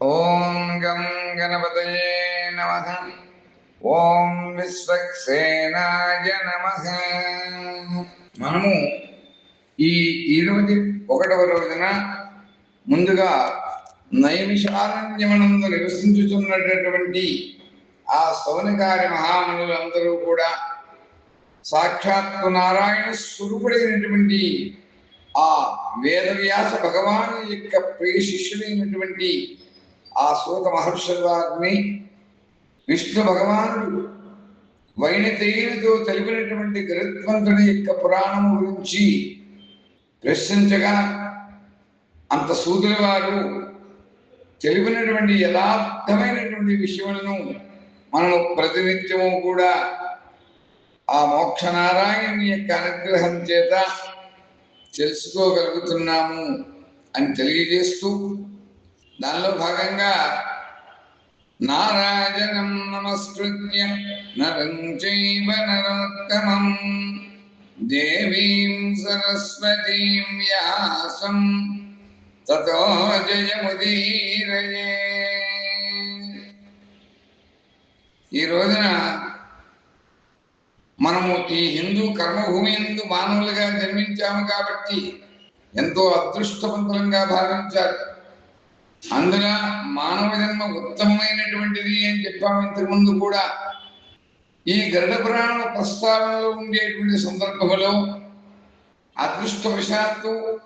ఓం గం గణపతయే నమ. ఓం విశ్వక్సేనాయ నమ. మనము ఈ ఇరవై ఒకటవ రోజున ముందుగా నైమిషారణ్యమనందు నివసించుతున్నటువంటి ఆ సౌనకారి మహామునులందరూ కూడా సాక్షాత్తు నారాయణ స్వరూపుడైనటువంటి ఆ వేదవ్యాస భగవాను యొక్క ప్రియ శిష్యుడైనటువంటి ఆ శోక మహర్షుల వారిని విష్ణు భగవానుడు వైణతేయునితో తెలిపినటువంటి గరిత్వంతుని యొక్క పురాణము గురించి ప్రశ్నించగా అంత సూదుల వారు తెలిపినటువంటి యథార్థమైనటువంటి విషయములను మనము ప్రతినిత్యము కూడా ఆ మోక్షనారాయణుని యొక్క అనుగ్రహం చేత తెలుసుకోగలుగుతున్నాము అని తెలియజేస్తూ దానిలో భాగంగా నారాయణం నమస్కృత్య నరం చైవ నరోత్తమం. దేవీం సరస్వతీం వ్యాసం. తతో జయముదీరయే. ఈ రోజున మనము ఈ హిందూ కర్మభూమి ఎందు మానవులుగా జన్మించాము కాబట్టి ఎంతో అదృష్టవంతులంగా భావించారు. అందున మానవ జన్మ ఉత్తమమైనటువంటిది అని చెప్పాము ఇంతకుముందు కూడా. ఈ గరుడ పురాణ ప్రస్తావనలో ఉండేటువంటి సందర్భంలో అదృష్టవశాత్తు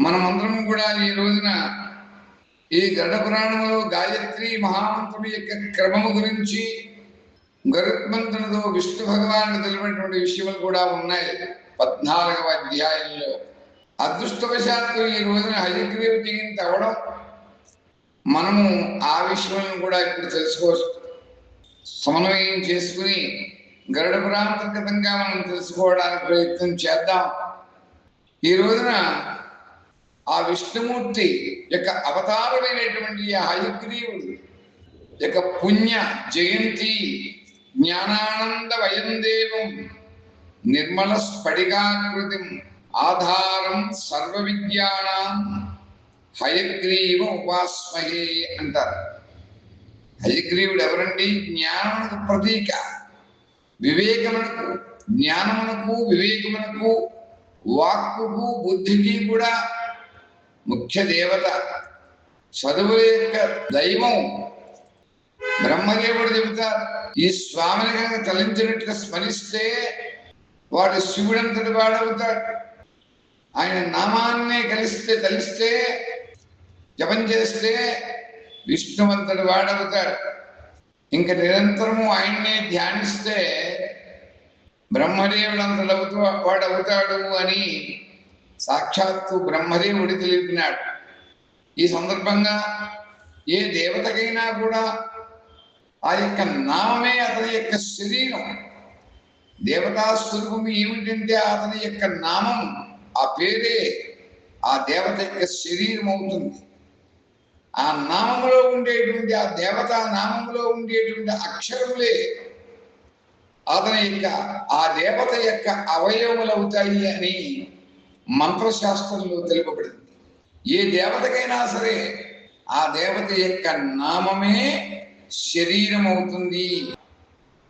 మనమందరం కూడా ఈ రోజున ఈ గరుడ పురాణంలో గాయత్రి మహామంత్రం యొక్క క్రమము గురించి గరుత్మంతునితో విష్ణు భగవానుడు తెలిపినటువంటి విషయములు కూడా ఉన్నాయి. పద్నాలుగవ అధ్యాయంలో. అదృష్టవశాత్తు ఈ రోజున హయగ్రీవ జయంతి అవడం మనము ఆ విషయాలను కూడా ఇక్కడ తెలుసుకోవచ్చు. సమన్వయం చేసుకుని గరుడ పురాంతర్గతంగా మనం తెలుసుకోవడానికి ప్రయత్నం చేద్దాం. ఈ రోజున ఆ విష్ణుమూర్తి యొక్క అవతారమైనటువంటి హయగ్రీవుడు యొక్క పుణ్య జయంతి జ్ఞానానంద వయందేవం నిర్మల స్ఫటికాకృతి ఆధారం సర్వ విద్యానాం హయగ్రీవ ఉపాస్మహే అంటారు. హయగ్రీవుడు ఎవరండి జ్ఞానమునకు ప్రతీక. వివేకమునకు జ్ఞానమునకు వివేకమునకు వాక్కుకు బుద్ధికి కూడా ముఖ్య దేవత. చదువుల యొక్క దైవం. బ్రహ్మదేవుడు చెబుతారు ఈ స్వామిని కనుక తలించినట్టుగా స్మరిస్తే వాడు శివుడంతటి వాడవుతాడు. ఆయన నామాన్నే కలిస్తే తలిస్తే జపం చేస్తే విష్ణువంతుడు వాడవుతాడు. ఇంకా నిరంతరము ఆయన్నే ధ్యానిస్తే బ్రహ్మదేవుడు అంతడవుతూ వాడవుతాడు అని సాక్షాత్తు బ్రహ్మదేవుడు తెలిపినాడు. ఈ సందర్భంగా ఏ దేవతకైనా కూడా ఆ యొక్క నామమే అతని యొక్క శరీరం. దేవతా స్వరూపం ఏమిటంటే అతని యొక్క నామం ఆ పేరే ఆ దేవత యొక్క శరీరం అవుతుంది. ఆ నామములో ఉండేటువంటి ఆ దేవతా నామములో ఉండేటువంటి అక్షరములే అతని యొక్క ఆ దేవత యొక్క అవయవములు అవుతాయి అని మంత్రశాస్త్రంలో తెలుపబడింది. ఏ దేవతకైనా సరే ఆ దేవత యొక్క నామమే శరీరం అవుతుంది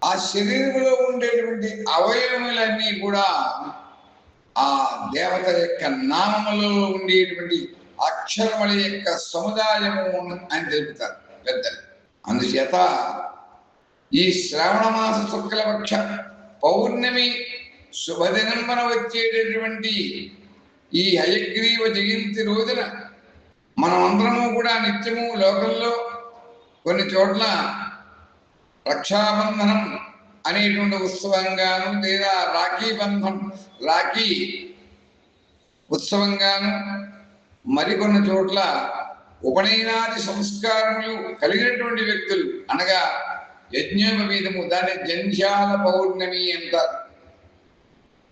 ఆ శరీరంలో ఉండేటువంటి అవయవములన్నీ కూడా ఆ దేవత యొక్క నామములలో ఉండేటువంటి అక్షరముల యొక్క సముదాయము అని తెలుపుతారు పెద్దలు. అందుచేత ఈ శ్రావణ మాస శుక్లపక్ష పౌర్ణమి శుభదినంబన వచ్చేటటువంటి ఈ హయగ్రీవ జయంతి రోజున మనమందరము కూడా నిత్యము లోకంలో కొన్ని చోట్ల రక్షాబంధనం అనేటువంటి ఉత్సవంగాను లేదా రాఖీ బంధం రాఖీ ఉత్సవంగాను మరికొన్ని చోట్ల ఉపనయనాది సంస్కారములు కలిగినటువంటి వ్యక్తులు అనగా యజ్ఞోపవీతము దాని జంధ్యాల పౌర్ణమి అంటారు.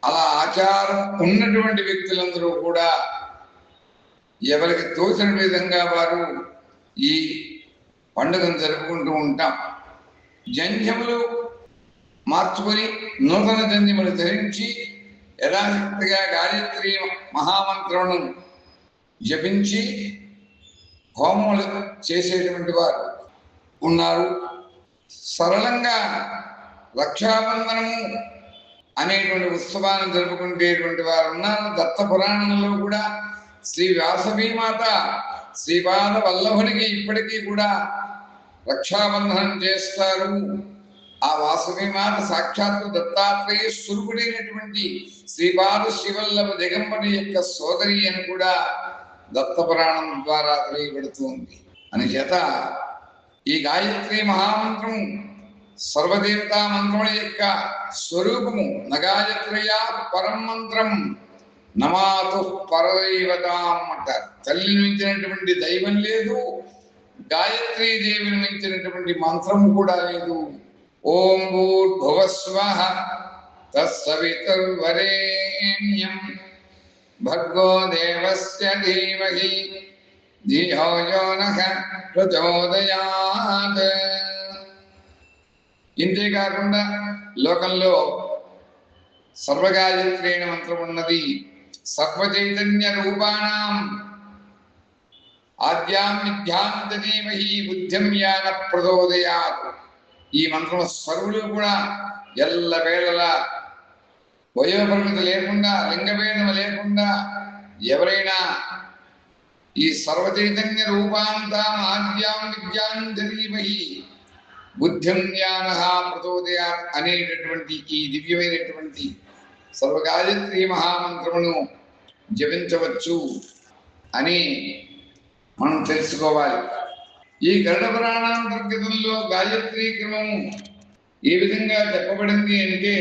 అలా ఆచారం ఉన్నటువంటి వ్యక్తులందరూ కూడా ఎవరికి తోచిన విధంగా వారు ఈ పండుగను జరుపుకుంటూ ఉంటాం. జంధ్యములు మార్చుకొని నూతన జంధ్యములు ధరించి యథాశక్తిగా గాయత్రి మహామంత్రమును జపించి హోమములు చేసేటువంటి వారు ఉన్నారు. సరళంగా రక్షాబంధనము అనేటువంటి ఉత్సవాన్ని జరుపుకునేటువంటి వారు ఉన్నారు. దత్త పురాణంలో కూడా శ్రీ వ్యాసభీమాత శ్రీపాద వల్లభునికి ఇప్పటికీ కూడా రక్షాబంధనం చేస్తారు. ఆ వాసవి మాత సాక్షాత్తు దత్తాత్రేయ స్వరూపుడైనటువంటి శ్రీపాద శ్రీవల్లభ దిగంబరి యొక్క సోదరి అని కూడా దత్తపురాణం ద్వారా తెలియబడుతుంది. అని చేత ఈ గాయత్రి మహామంత్రం సర్వదేవతా మంత్రముల యొక్క స్వరూపము నగాయత్రయా పరం మంత్రం నమాతు పరదైవతాం అంటారు తల్లిని మించినటువంటి దైవం లేదు గాయత్రీ దేవిని మించినటువంటి మంత్రం కూడా లేదు. ఓం భూర్భువస్వ తత్సవితర్వరేణ్యం భర్గో దేవస్య ధీమహి ధియో ప్రచోదయాత్ కాకుండా లోకంలో సర్వగాయత్రి మంత్రం ఉన్నది. సర్వ చైతన్య రూపాణం. ఆద్యాం విద్యాం ధీమహి బుద్ధిం యాన ప్రచోదయాత్. ఈ మంత్రం సర్వులు కూడా ఎల్ల వేళలా వయోపరిమితి లేకుండా లింగభేదం లేకుండా ఎవరైనా ఈ సర్వచైతన్య రూపాంతాం ఆద్యాం విద్యాం ధీమహి బుద్ధిం జ్ఞాన ప్రచోదయా అనేటటువంటి ఈ దివ్యమైనటువంటి సర్వగాయత్రి మహామంత్రమును జపించవచ్చు అని మనం తెలుసుకోవాలి. ఈ గరుడ పురాణాంతర్గతంలో గాయత్రి క్రమము ఏ విధంగా చెప్పబడింది అంటే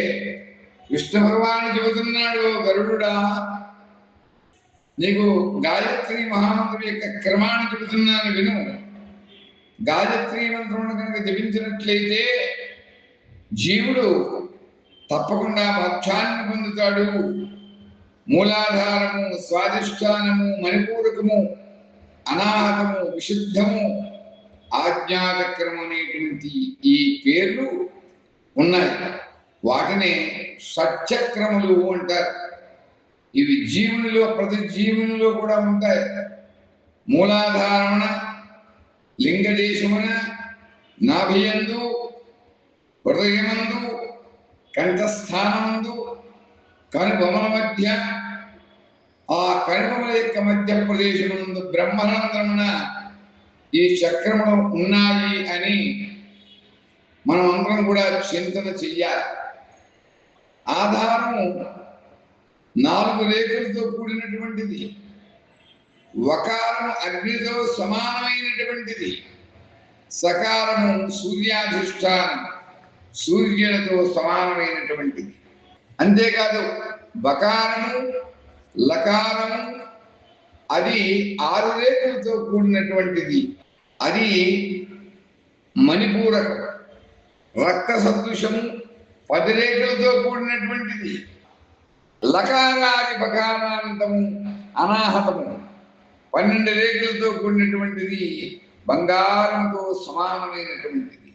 విష్ణు భగవాను చెబుతున్నాడు గరుడుడా నీకు గాయత్రి మహామంత్రం యొక్క క్రమాన్ని చెబుతున్నాను విను. గాయత్రి మంత్రమును కనుక జపించినట్లయితే జీవుడు తప్పకుండా మోక్షాన్ని పొందుతాడు. మూలాధారము స్వాధిష్టానము మణిపూరకము అనాహతము విశుద్ధము ఆజ్ఞాచక్రము అనేటువంటి ఈ పేర్లు ఉన్నాయి. వాటిని షట్చక్రములు అంటారు. ఇవి జీవునిలో ప్రతి జీవునిలో కూడా ఉంటాయి. మూలాధారమున లింగదేశమున నాభియందు హృదయమందు కంఠస్థానమందు కనుబొమల మధ్య ఆ కనుబొమల యొక్క మధ్య ప్రదేశమునందు బ్రహ్మానందమున ఈ చక్రములు ఉన్నాయి అని మనం అందరం కూడా చింతన చెయ్యాలి. ఆధారము నాలుగు రేఖలతో కూడినటువంటిది. వకారము అగ్నితో సమానమైనటువంటిది. సకారము సూర్యాధిష్టానం సూర్యునితో సమానమైనటువంటిది. అంతేకాదు బకారము లకారము అది ఆరు రేఖలతో కూడినటువంటిది. అది మణిపూరకం రక్త సదృశము పది రేఖలతో కూడినటువంటిది. లకారాది బకారాంతము అనాహతము. పన్నెండు రేఖలతో కూడినటువంటిది బంగారంతో సమానమైనటువంటిది.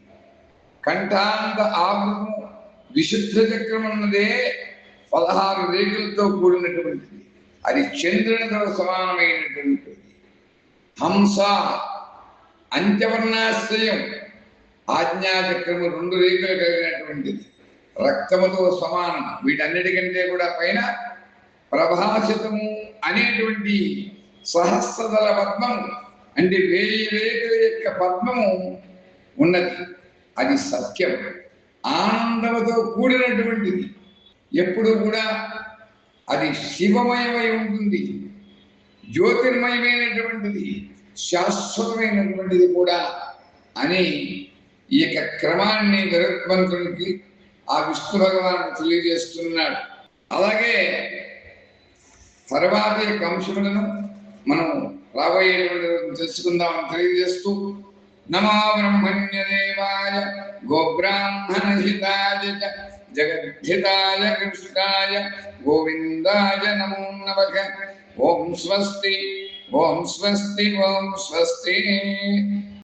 కంఠాంత ఆవృతము విశుద్ధ చక్రం అన్నదే పదహారు రేఖలతో కూడినటువంటిది. అది చంద్రునితో సమానమైనటువంటిది. హంస అంత్యవర్ణాశ్రయం ఆజ్ఞాచక్రము రెండు రేఖలు కలిగినటువంటిది. రక్తముతో సమానం. వీటన్నిటికంటే కూడా పైన ప్రభాషితము అనేటువంటి సహస్రదల పద్మము అంటే వేయి రేఖల యొక్క పద్మము ఉన్నది. అది సత్యం. ఆనందముతో కూడినటువంటిది. ఎప్పుడు కూడా అది శివమయమై ఉంటుంది. జ్యోతిర్మయమైనటువంటిది శాశ్వతమైనటువంటిది కూడా అని ఈ యొక్క క్రమాన్ని గరుత్మంతునికి ఆ విష్ణు భగవానుడు తెలియజేస్తున్నాడు. అలాగే తర్వాతి యొక్క మనం రాబోయేటువంటి తెలుసుకుందామని తెలియజేస్తూ నమో బ్రహ్మణ్య దేవాయ గోబ్రాహ్మణ హితాయ చ జగద్ధితాయ కృష్ణాయ గోవిందాయ నమో నమః. ఓం స్వస్తి ఓం స్వస్తి ఓం స్వస్తి.